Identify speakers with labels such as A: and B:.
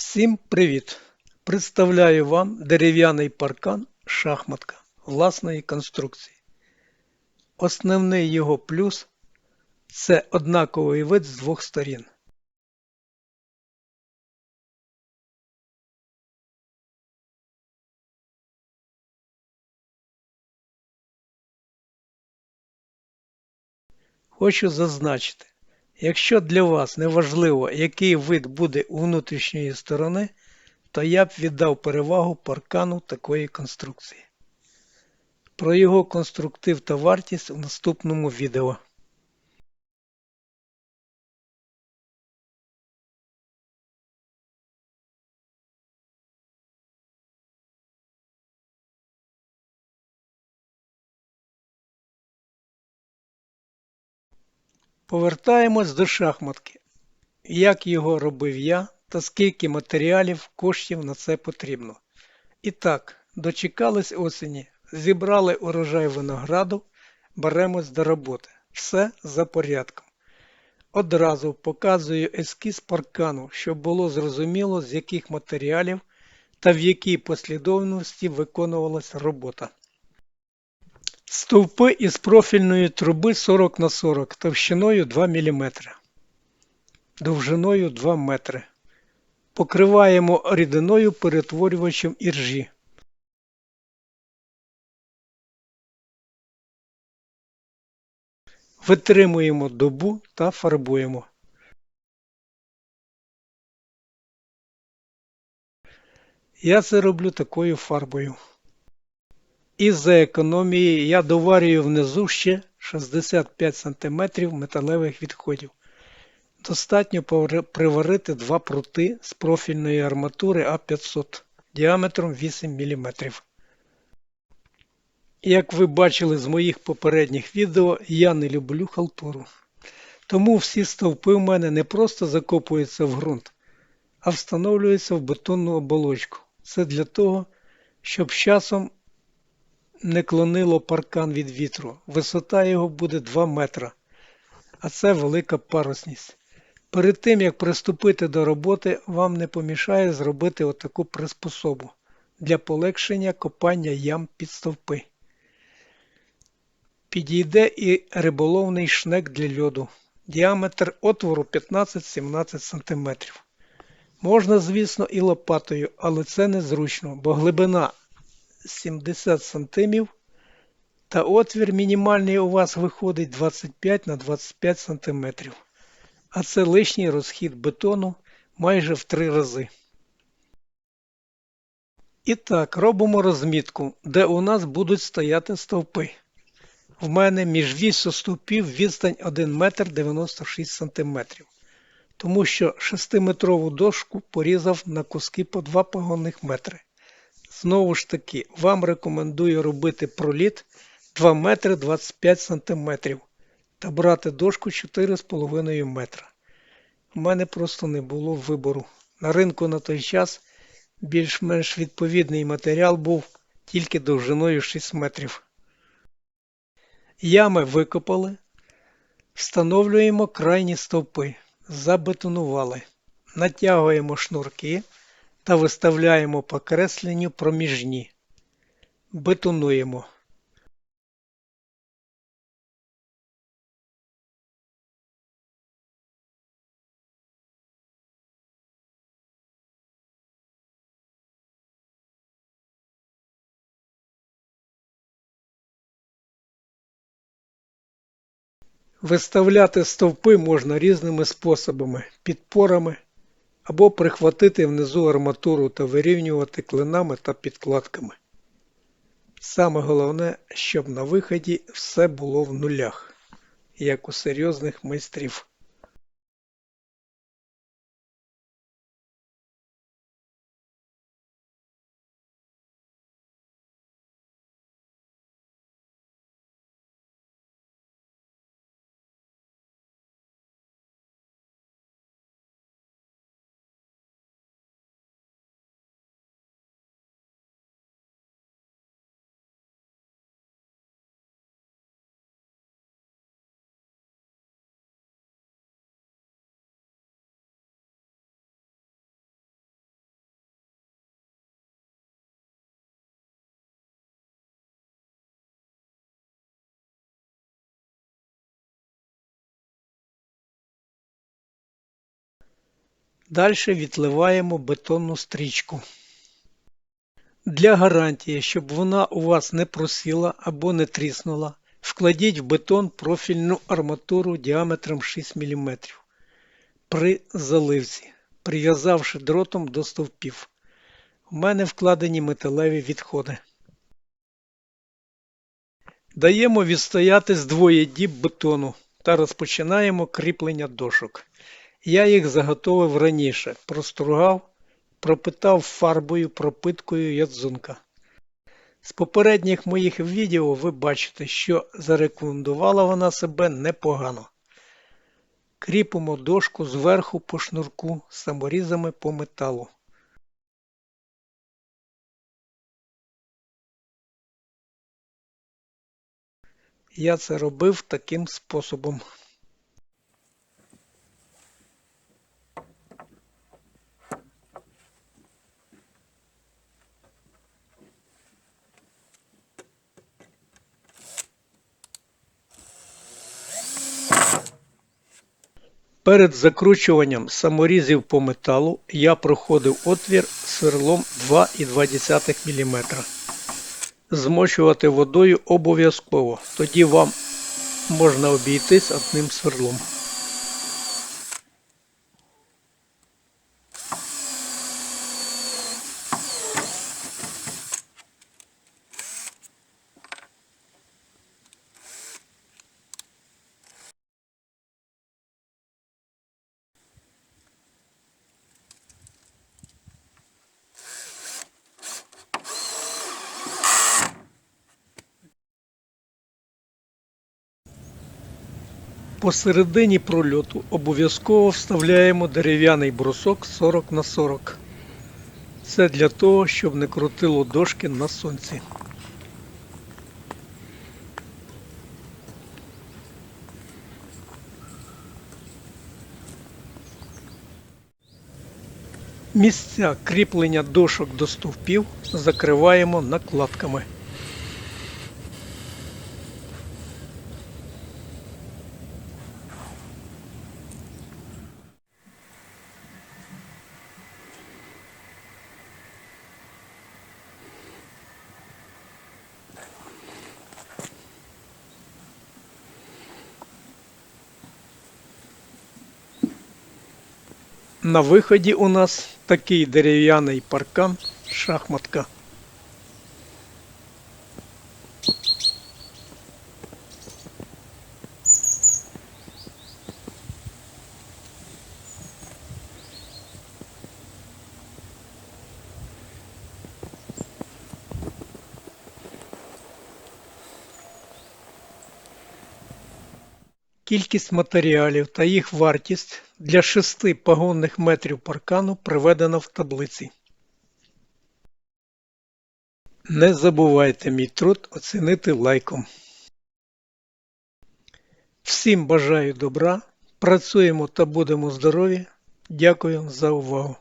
A: Всім привіт! Представляю вам дерев'яний паркан шахматка власної конструкції. Основний його плюс це однаковий вид з двох сторін. Хочу зазначити, якщо для вас не важливо, який вид буде у внутрішньої сторони, то я б віддав перевагу паркану такої конструкції. Про його конструктив та вартість в наступному відео. Повертаємось до шахматки. Як його робив я та скільки матеріалів, коштів на це потрібно. І так, дочекались осені, зібрали урожай винограду, беремось до роботи. Все за порядком. Одразу показую ескіз паркану, щоб було зрозуміло, з яких матеріалів та в якій послідовності виконувалася робота. Стовпи із профільної труби 40 на 40 товщиною 2 мм, довжиною 2 метри. Покриваємо рідиною перетворювачем іржі. Витримуємо добу та фарбуємо. Я це роблю такою фарбою. Із-за економії я доварюю внизу ще 65 см металевих відходів. Достатньо приварити два прути з профільної арматури А500 діаметром 8 мм. Як ви бачили з моїх попередніх відео, я не люблю халтуру. Тому всі стовпи в мене не просто закопуються в ґрунт, а встановлюються в бетонну оболочку. Це для того, щоб часом не клонило паркан від вітру. Висота його буде 2 метра, а це велика парусність. Перед тим, як приступити до роботи, вам не помішає зробити отаку приспособу для полегшення копання ям під стовпи. Підійде і риболовний шнек для льоду. Діаметр отвору 15-17 см. Можна, звісно, і лопатою, але це незручно, бо глибина 70 см та отвір мінімальний у вас виходить 25 на 25 см. А це лишній розхід бетону майже в три рази. І так, робимо розмітку, де у нас будуть стояти стовпи. В мене між вісю стовпів відстань 1 метр 96 см. Тому що 6-метрову дошку порізав на куски по 2 погонних метри. Знову ж таки, вам рекомендую робити проліт 2 метри 25 см та брати дошку 4,5 метра. У мене просто не було вибору. На ринку на той час більш-менш відповідний матеріал був тільки довжиною 6 метрів. Ями викопали, встановлюємо крайні стовпи, забетонували, натягуємо шнурки та виставляємо по кресленню проміжні. Бетонуємо. Виставляти стовпи можна різними способами підпорами або прихватити внизу арматуру та вирівнювати клинами та підкладками. Саме головне, щоб на виході все було в нулях, як у серйозних майстрів. Далі відливаємо бетонну стрічку. Для гарантії, щоб вона у вас не просіла або не тріснула, вкладіть в бетон профільну арматуру діаметром 6 мм при заливці, прив'язавши дротом до стовпів. У мене вкладені металеві відходи. Даємо відстояти двоє діб бетону та розпочинаємо кріплення дошок. Я їх заготовив раніше, простругав, пропитав фарбою пропиткою ядзунка. З попередніх моїх відео ви бачите, що зарекомендувала вона себе непогано. Кріпимо дошку зверху по шнурку саморізами по металу. Я це робив таким способом. Перед закручуванням саморізів по металу я проходив отвір сверлом 2,2 мм. Змочувати водою обов'язково, тоді вам можна обійтись одним сверлом. Посередині прольоту обов'язково вставляємо дерев'яний брусок 40 на 40. Це для того, щоб не крутило дошки на сонці. Місця кріплення дошок до стовпів закриваємо накладками. На виході у нас такий дерев'яний паркан шахматка. Кількість матеріалів та їх вартість для шести пагонних метрів паркану приведена в таблиці. Не забувайте мій труд оцінити лайком. Всім бажаю добра, працюємо та будемо здорові. Дякую за увагу!